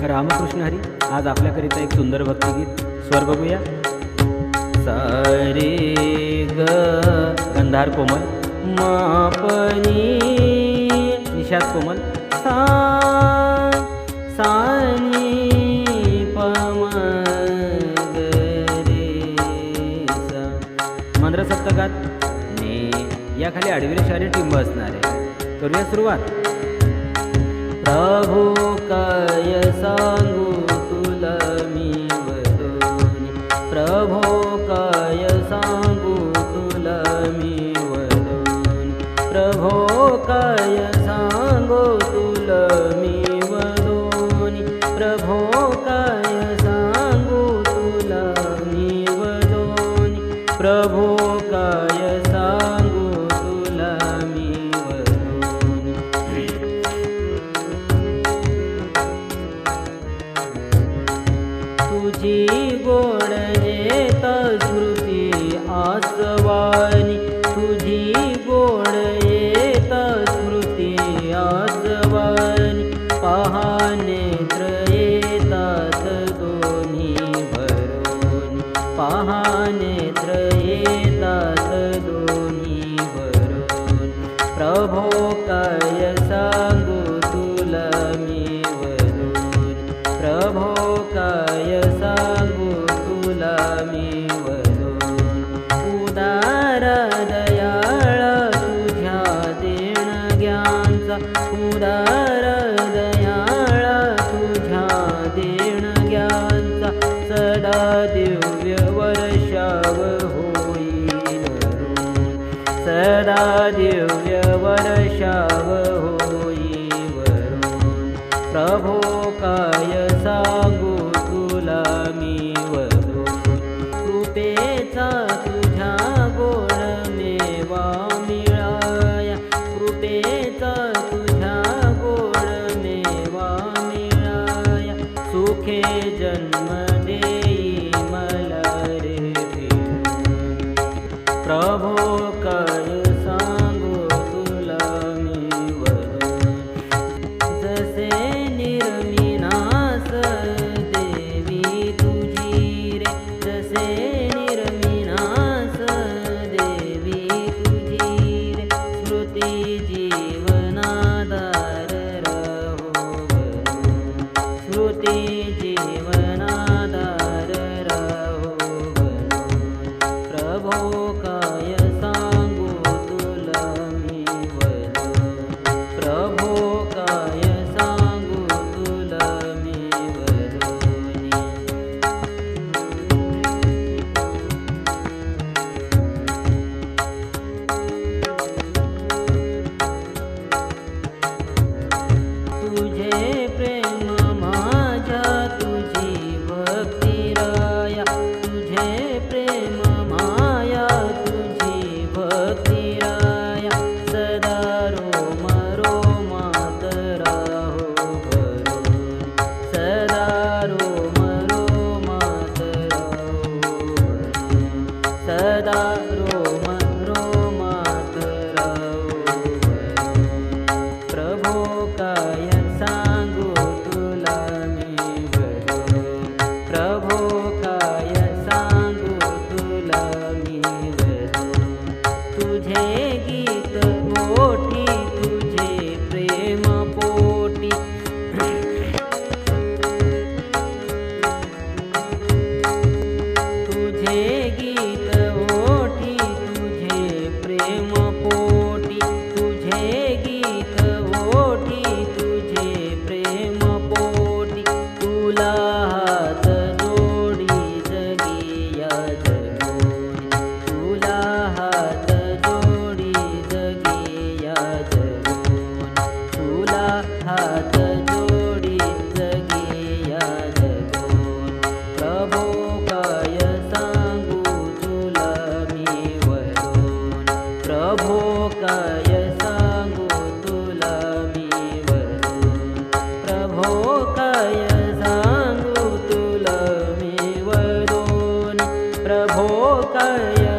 रामकृष्ण हरी आज आपल्याकरिता एक सुंदर भक्तिगीत. स्वर बघूया. सारे ग गंधार कोमल मापनी निषाद कोमल सा सानी पम ग रे मंद्र सप्तकात ने याखाली आडवी शारी टिंब असणार. आहे करूया सुरुवात. प्रभू काय सांगो तुला मी वदोनी प्रभो काय सांगो तुला मी वदोनी प्रभो काय सांगो तुला मी वदोनी तुझी कृपेचा तुझ्या गोड मेवा मिळाया कृपेचा तुझ्या गोड मेवा मिळाया सुखे जन्म तुझी रे রে i mil. काय सांगू तुला मी वरून. प्रभो काय सांगू तुला मी वरून. प्रभो काय